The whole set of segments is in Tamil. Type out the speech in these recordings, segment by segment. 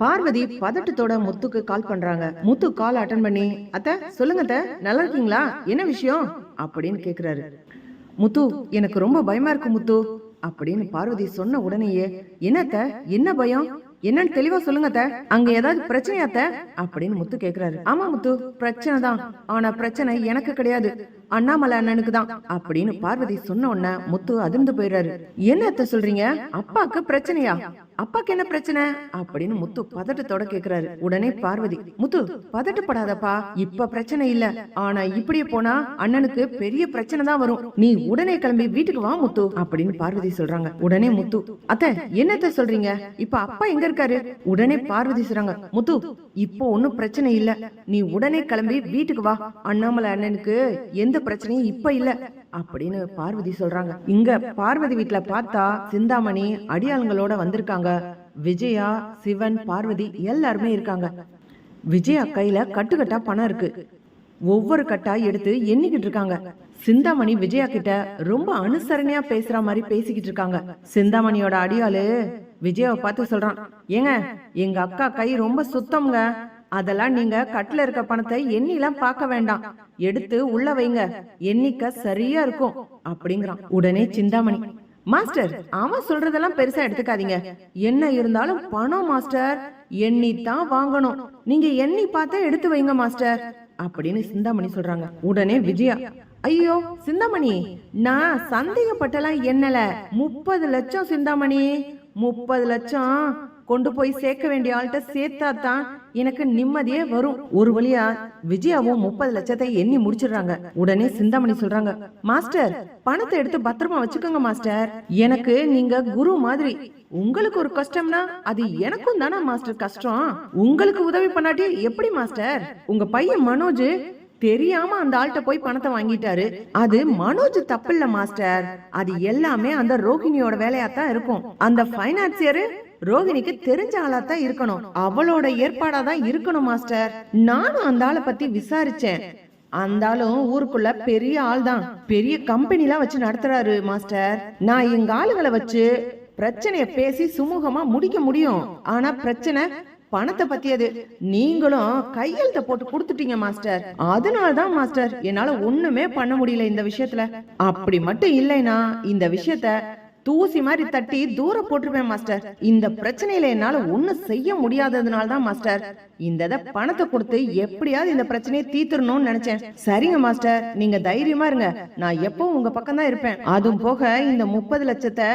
பார்வதி பதட்டத்தோட முத்துக்கு கால் பண்றாங்க. முத்து கால் அட்டன் பண்ணி அத்த சொல்லுங்க அத்த நல்லா இருக்கீங்களா? என்ன விஷயம்? அப்படின்னு கேக்குறாரு. முத்து எனக்கு ரொம்ப பயமா இருக்கு முத்து அப்படின்னு பார்வதி சொன்ன உடனேயே என்னத்த என்ன பயம்? என்னன்னு தெளிவா சொல்லுங்க அத்த அங்க ஏதாவது பிரச்சனையா அத்த? அப்படின்னு முத்து கேக்குறாரு. ஆமா முத்து பிரச்சனை தான். ஆனா பிரச்சனை எனக்கு கிடையாது. அண்ணாமலை அண்ணனுக்கு தான் அப்படின்னு பார்வதி சொன்ன உடனே முத்து அதிர்ந்து போயிடுறாரு. என்ன அத்த சொல்றீங்க? அப்பாக்கு பிரச்சனையா? அப்பாக்கு என்ன பிரச்சனை? அப்படின்னு முத்து பதட்டத்தோட கேக்குறாரு. உடனே பார்வதி முத்து பதட்டப்படாதப்பா. இப்ப பிரச்சனை இல்ல. ஆனா இப்படியே போனா அண்ணனுக்கு பெரிய பிரச்சனை தான் வரும். நீ உடனே கிளம்பி வீட்டுக்கு வா முத்து அப்படின்னு பார்வதி சொல்றாங்க. உடனே முத்து அத்த என்னத்த சொல்றீங்க? இப்ப அப்பா எங்க இருக்காரு? உடனே பார்வதி சொல்றாங்க முத்து இப்போ ஒண்ணும் பிரச்சனை இல்ல. நீ உடனே கிளம்பி வீட்டுக்கு வா. அண்ணாமலை அண்ணனுக்கு எந்த பிரச்சனையும் இப்ப இல்ல. அப்படின்னு பார்வதி சொல்றாங்க. இங்க பார்வதி வீட்டுல பார்த்தா சிந்தாமணி அடியாளுங்களோட வந்திருக்காங்க. விஜயா சிவன் பார்வதி எல்லாருமே இருக்காங்க. விஜயா கையில கட்டுக்கட்டா பணம் இருக்கு. ஒவ்வொரு கட்டா எடுத்து எண்ணிக்கிட்டு இருக்காங்க. சிந்தாமணி விஜயா கிட்ட ரொம்ப அனுசரணையா பேசுற மாதிரி பேசிக்கிட்டு இருக்காங்க. சிந்தாமணியோட அடியாளு விஜயாவை பார்த்து சொல்றான். ஏங்க எங்க அக்கா கை ரொம்ப சுத்தம்ங்க. அதெல்லாம் நீங்க கட்டுல இருக்க பணத்தை எண்ணிலாம் பார்க்க வேண்டாம். எடுத்து உள்ள வைங்க. எண்ணிக்க சரியா இருக்கும் அப்படிங்கிறான். உடனே சிந்தாமணி. மாஸ்டர் அவன் சொல்றதெல்லாம் பெருசா எடுத்துக்காதீங்க. என்ன இருந்தாலும் பணம் மாஸ்டர். எண்ணி தான் வாங்கணும். நீங்க எண்ணி பார்த்தா எடுத்து வைங்க மாஸ்டர் அப்படின்னு சிந்தாமணி சொல்றாங்க. உடனே விஜயா ஐயோ சிந்தாமணி நான் சந்தேகப்பட்டலாம் என்னல முப்பது லட்சம் சிந்தாமணி. முப்பது லட்சம். கொண்டு போய் சேர்க்க வேண்டிய ஆள்கிட்ட சேர்த்தா தான் எனக்கு நிம்மதியே வரும். ஒரு வழியா விஜயாவும் முப்பது லட்சத்தை எண்ணி முடிச்சிடுறாங்க. உடனே சிந்தாமணி சொல்றாங்க மாஸ்டர் பணத்தை எடுத்து பத்திரமா வச்சுக்கோங்க மாஸ்டர். எனக்கு நீங்க குரு மாதிரி. உங்களுக்கு ஒரு கஷ்டம்னா அது எனக்கும் தானே மாஸ்டர்? கஷ்டம். உங்களுக்கு உதவி பண்ணாட்டி எப்படி மாஸ்டர்? உங்க பையன் மனோஜ் தெரியாம அந்த ஆள்கிட்ட போய் பணத்தை வாங்கிட்டாரு. அது மனோஜ் தப்பு இல்ல மாஸ்டர். அது எல்லாமே அந்த ரோஹிணியோட வேலையா தான் இருக்கும். அந்த பைனான்சியரு ரோகிணிக்கு தெரிஞ்ச ஆளா தான் இருக்கணும். அவளோட ஏற்பாடா தான் இருக்கணும் மாஸ்டர். நானும் அந்த ஆளை பத்தி விசாரிச்சேன். அந்த ஆளும் ஊருக்குள்ள பெரிய ஆள் தான் பெரிய கம்பெனிலாம் வச்சு நடத்துறாரு மாஸ்டர். நான் எங்க ஆளுகளை வச்சு பிரச்சனைய பேசி சுமூகமா முடிக்க முடியும். ஆனா பிரச்சனை பணத்தை பத்தியது. நீங்களும் கையெழுத்த போட்டு கொடுத்துட்டீங்க மாஸ்டர். அதனால தான் மாஸ்டர் என்னால ஒண்ணுமே பண்ண முடியல இந்த விஷயத்துல. அப்படி மட்டும் இல்லைனா இந்த விஷயத்த தூசி மாதிரி தட்டி தூர போட்டிருப்பேன் மாஸ்டர். இந்த பிரச்சனையில என்னால ஒண்ணும் செய்ய முடியாததுனால தான் மாஸ்டர். இந்த பணத்தை கொடுத்து எப்படியாவது இந்த பிரச்சனையை தீத்துறணும்னு நினைச்சேன். சரிங்க மாஸ்டர். நீங்க தைரியமா இருங்க. நான் எப்பவும் உங்க பக்கம் தான் இருப்பேன். அதுவும் போக இந்த முப்பது லட்சத்தை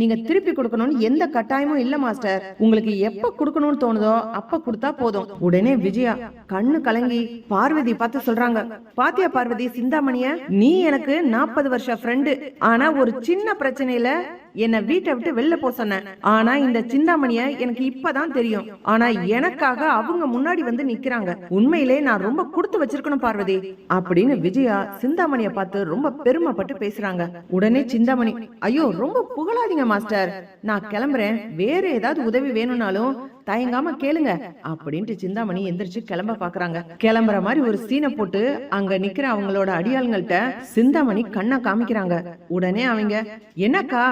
நீங்க திருப்பி கொடுக்கணும்னு எந்த கட்டாயமும் இல்ல மாஸ்டர். உங்களுக்கு எப்ப கொடுக்கணும்னு தோணுதோ அப்ப கொடுத்தா போதும். உடனே விஜயா கண்ணு கலங்கி பார்வதி பார்த்து சொல்றாங்க. பாத்தியா பார்வதி சிந்தாமணிய? நீ எனக்கு நாற்பது வருஷம் ஃப்ரெண்டு ஆனா ஒரு சின்ன பிரச்சனையில என்ன வீட்டை விட்டு வெளில போ சொன்ன. ஆனா இந்த சிந்தாமணிய எனக்கு இப்பதான் தெரியும். ஆனா எனக்காக அவங்க முன்னாடி வந்து நிக்கிறாங்க. உண்மையிலே நான் ரொம்ப கொடுத்து வச்சிருக்கணும் பார்வதி அப்படின்னு விஜயா சிந்தாமணிய பார்த்து ரொம்ப பெருமைப்பட்டு பேசுறாங்க. உடனே சிந்தாமணி ஐயோ ரொம்ப புகழாதீங்க மாஸ்டர். நான் கிளம்புறேன். வேற ஏதாவது உதவி வேணும்னாலும் தயங்காம கேளுங்க அப்படின்ட்டு சிந்தாமணி எந்திரிச்சு கிளம்ப பாக்குறாங்க. கிளம்புற மாதிரி ஒரு சீனை போட்டு அங்க நிக்கிற அவங்களோட அடியாளுங்கள்ட்ட சிந்தாமணி கண்ணை காமிக்கிறாங்க. உடனே அவங்க என்னக்கா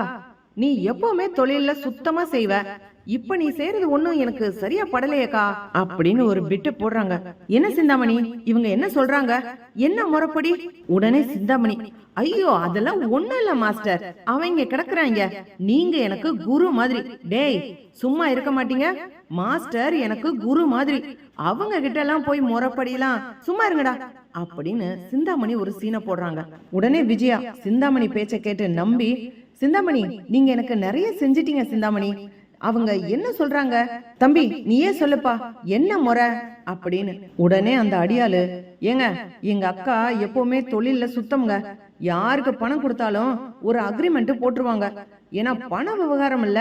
நீ எப்பவுமே தொழில சுத்தமா செய்வ. இப்ப நீ செய்யறது ஒண்ணும் எனக்கு சரியா படலையேக்கா. அப்படின்னு ஒரு பிட்டு போடுறாங்க. என்ன சிந்தாமணி? இவங்க என்ன சொல்றாங்க? என்ன முறைப்படி? உடனே சிந்தாமணி ஐயோ அதெல்லாம் ஒண்ணும் இல்ல மாஸ்டர். அவங்க கிடக்குறாங்க. நீங்க எனக்கு குரு மாதிரி. டேய் சும்மா இருக்க மாட்டீங்க. மாஸ்டர் எனக்கு குரு மாதிரி. அவங்க கிட்ட எல்லாம் போய் முறைப்படிலாம் சும்மா இருங்கடா. அப்படின்னு சிந்தாமணி ஒரு சீனை போடுறாங்க. உடனே விஜயா சிந்தாமணி பேச்ச கேட்டு நம்பி சிந்தாமணி நீங்க எனக்கு நிறைய செஞ்சிட்டீங்க சிந்தாமணி. அவங்க என்ன சொல்றாங்க? தம்பி நீயே சொல்லுப்பா. என்ன முறை? அப்படின்னு உடனே அந்த அடியாளு ஏங்க எங்க அக்கா எப்பவுமே தொழில்ல சுத்தம்ங்க. யாருக்கு பணம் கொடுத்தாலும் ஒரு அக்ரிமெண்ட் போட்டுருவாங்க. ஏன்னா பண விவகாரம் இல்ல.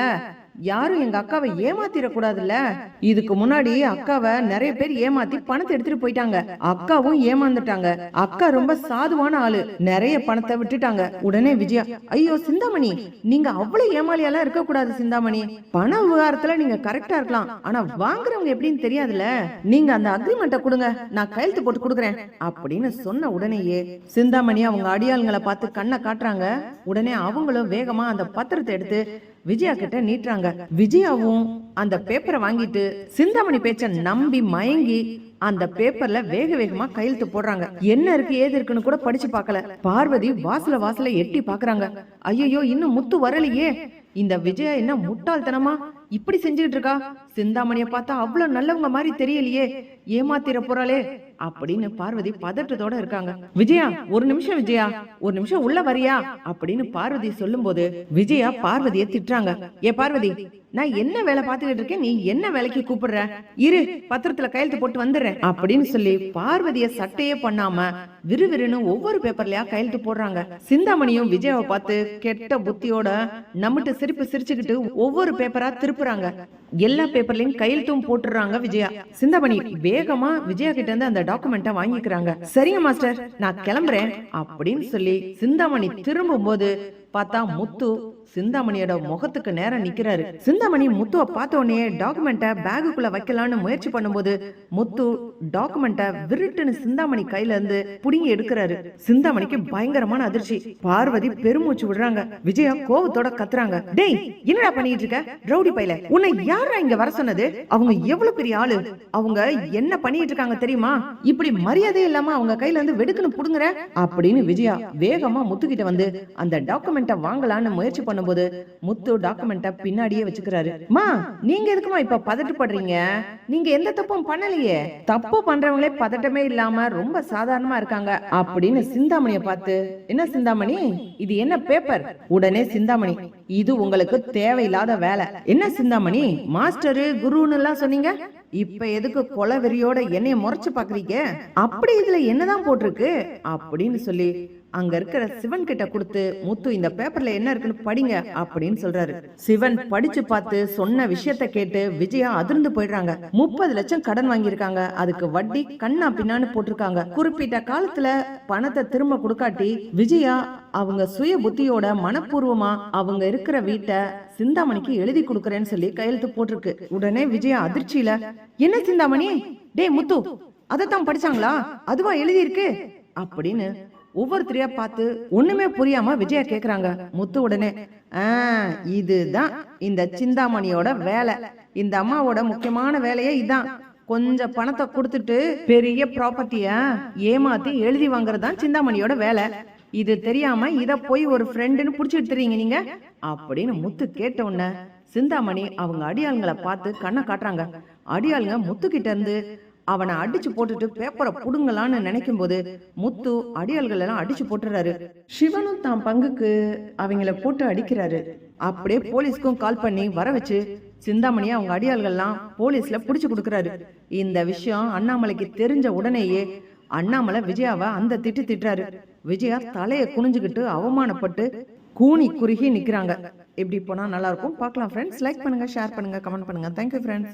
யாரும் எங்க அக்காவை ஏமாத்திர கூடாதுல்ல இதுக்கு முன்னாடி அக்காவை நிறைய பேர் ஏமாத்தி பணத்தை எடுத்துட்டு போயிட்டாங்க. அக்காவும் ஏமாந்துட்டாங்க. அக்கா ரொம்ப சாதுவான ஆளு. நிறைய பணத்தை விட்டுட்டாங்க. உடனே விஜயா ஐயோ சிந்தாமணி நீங்க அவ்வளவு ஏமாளியாலாம் இருக்க கூடாது சிந்தாமணி. பண விவகாரத்துல நீங்க கரெக்டா இருக்கலாம். ஆனா வாங்குறவங்க எப்படின்னு தெரியாதுல்ல? நீங்க அந்த அக்ரிமெண்ட்டை கொடுங்க. நான் கையெழுத்து போட்டு கொடுக்குறேன். அப்படின்னு சொன்ன உடனேயே சிந்தாமணி அவங்க அடியாளுங்களை பார்த்து கண்ணை காட்டுறாங்க. உடனே அவங்களும் வேகமா அந்த பத்திரத்தை எடுத்து விஜயா கிட்ட நீட்டுறாங்க. விஜயாவும் அந்த பேப்பரை வாங்கிட்டு சிந்தாமணி பேச்ச நம்பி மயங்கி அந்த பேப்பர்ல வேக வேகமா கையெழுத்து போடுறாங்க. என்ன இருக்கு ஏது இருக்குன்னு கூட படிச்சு பார்க்கல. பார்வதி வாசல வாசல எட்டி பாக்குறாங்க ஐயோ இன்னும் முத்து வரலையே. இந்த விஜயா என்ன முட்டாள்தனமா? இப்படி செஞ்சுக்கிட்டு இருக்கா? சிந்தாமணிய பார்த்தா அவ்வளவு நல்லவங்க மாதிரி தெரியலையே. ஏமாத்திர போறாளே. அப்படின்னு பார்வதி பதட்டத்தோட இருக்காங்க. விஜயா ஒரு நிமிஷம் விஜயா ஒரு நிமிஷம் உள்ள வரியா? அப்படின்னு பார்வதி சொல்லும்போது விஜயா பார்வதியை திட்டுறாங்க. ஏ பார்வதி நான் என்ன வேலை பார்த்துக்கிட்டு இருக்கேன்? நீ என்ன வேலைக்கு கூப்பிடுற? இரு பத்திரத்துல கையெழுத்து போட்டு வந்துடுறேன். அப்படின்னு சொல்லி பார்வதிய சட்டையே பண்ணாம விறுவிறுன்னு ஒவ்வொரு பேப்பர்லயா கையெழுத்து போடுறாங்க. சிந்தாமணியும் விஜயாவை பார்த்து கெட்ட புத்தியோட நம்மகிட்ட சிரிப்பு சிரிச்சுக்கிட்டு ஒவ்வொரு பேப்பரா திருப்புறாங்க. எல்லா பேப்பர்லயும் கையெழுத்தும் போட்டுறாங்க விஜயா. சிந்தாமணி வேகமா விஜயா கிட்ட இருந்து அந்த டாக்குமெண்ட்டை வாங்கிக்கிறாங்க. சரிங்க மாஸ்டர். நான் கிளம்புறேன் அப்படின்னு சொல்லி சிந்தாமணி திரும்பும் போது பார்த்தா முத்து சிந்தாமணியோட முகத்துக்கு நேரம் நிக்கிறாரு. சிந்தாமணி முத்துவை பார்த்த உடனே டாக்குமெண்ட்டை பேகுக்குள்ள வைக்கலாம்னு முயற்சி பண்ணும்போது முத்து டாக்குமெண்ட்டை விருட்டுன்னு சிந்தாமணி கையில இருந்து புடுங்கி எடுக்கிறாரு. சிந்தாமணிக்கு பயங்கரமான அதிர்ச்சி. பார்வதி பெருமூச்சு விடுறாங்க. விஜயா கோவத்தோட கத்துறாங்க. டேய் என்னடா பண்ணிட்டு இருக்க? ரவுடி பையில. உன்னை யாரா இங்க வர சொன்னது? அவங்க எவ்வளவு பெரிய ஆளு? அவங்க என்ன பண்ணிட்டு இருக்காங்க தெரியுமா? இப்படி மரியாதை இல்லாம அவங்க கையில இருந்து வெடுக்குன்னு புடுங்குற? அப்படின்னு விஜயா வேகமா முத்துக்கிட்ட வந்து அந்த டாக்குமெண்ட்டை வாங்கலான்னு முயற்சி பண்ணும்போது முத்து டாக்குமெண்ட்டை பின்னாடியே வச்சுக்கிறாரு. மா நீங்க எதுக்குமா இப்ப பதட்டப்படுறீங்க? நீங்க எந்த தப்பும் பண்ணலையே. தப்பு பண்றவங்களே பதட்டமே இல்லாம ரொம்ப சாதாரணமா இருக்காங்க. அப்படின்னு சிந்தாமணிய பார்த்து என்ன சிந்தாமணி? இது என்ன பேப்பர் உடனே சிந்தாமணி இது உங்களுக்கு தேவையில்லாத வேலை. என்ன சிந்தாமணி? மாஸ்டரு குருன்னு எல்லாம் சொன்னீங்க? இப்ப எதுக்கு கொலவெறியோட என்னைய முறைச்சு பாக்குறீங்க அப்படி இதுல என்னதான் போட்டிருக்கு? அப்படின்னு சொல்லி அங்க இருக்கிற சிவன் கிட்ட கொடுத்து முத்து இந்த பேப்பர்ல என்ன இருக்குன்னு படிங்க அப்படின்னு சொல்றாரு. சிவன் படிச்சு பார்த்து சொன்ன விஷயத்த கேட்டு விஜயா அதிர்ந்து போயிடுறாங்க. முப்பது லட்சம் கடன் வாங்கியிருக்காங்க. அதுக்கு வட்டி கண்ணா பின்னான்னு போட்டிருக்காங்க. குறிப்பிட்ட காலத்துல பணத்தை திரும்ப கொடுக்காட்டி விஜயா அவங்க சுய புத்தியோட மனப்பூர்வமா அவங்க இருக்கிற வீட்டை சிந்தாமணிக்கு எழுதி கொடுக்கறேன்னு சொல்லி கையெழுத்து போட்டிருக்கு. உடனே விஜயா அதிர்ச்சியில என்ன சிந்தாமணி? டேய் முத்து அதைத்தான் படிச்சாங்களா? அதுவா எழுதி இருக்கு அப்படின்னு ஒவ்வொருத்தரையா பார்த்து ஒண்ணுமே புரியாம விஜயா கேக்குறாங்க. முத்து உடனே ஆ இதுதான் இந்த சிந்தாமணியோட வேலை. இந்த அம்மாவோட முக்கியமான வேலையே இதான். கொஞ்சம் பணத்தை கொடுத்துட்டு பெரிய ப்ராப்பர்ட்டிய ஏமாத்தி எழுதி வாங்குறது தான் சிந்தாமணியோட வேலை. இது தெரியாம இத போய் ஒரு ஃப்ரெண்டுன்னு புடிச்சிட்டு தெரியுங்க நீங்க? அப்படின்னு முத்து கேட்ட உடனே சிந்தாமணி அவங்க அடியாளுங்களை பார்த்து கண்ணை காட்டுறாங்க. அடியாளுங்க முத்து கிட்ட இருந்து அவனை அடிச்சு போட்டுட்டு பேப்பரை புடுங்கலான்னு நினைக்கும் போது முத்து அடியாள்கள் எல்லாம் அடிச்சு போட்டுறாரு. சிவனும் தான் பங்குக்கு அவங்கள போட்டு அடிக்கிறாரு. அப்படியே போலீஸ்க்கும் கால் பண்ணி வர வச்சு சிந்தாமணியை அவங்க அடியாள்கள்லாம் போலீஸ்ல புடிச்சு கொடுக்கறாரு. இந்த விஷயம் அண்ணாமலைக்கு தெரிஞ்ச உடனேயே அண்ணாமலை விஜயாவை அந்த திட்டு திட்டுறாரு. விஜயா தலையை குனிஞ்சுக்கிட்டு அவமானப்பட்டு கூனி குறுகி நிக்கிறாங்க. எப்படி போனா நல்லா இருக்கும்? பார்க்கலாம் ஃப்ரெண்ட்ஸ் லைக் பண்ணுங்க ஷேர் பண்ணுங்க கமெண்ட் பண்ணுங்க. Thank you friends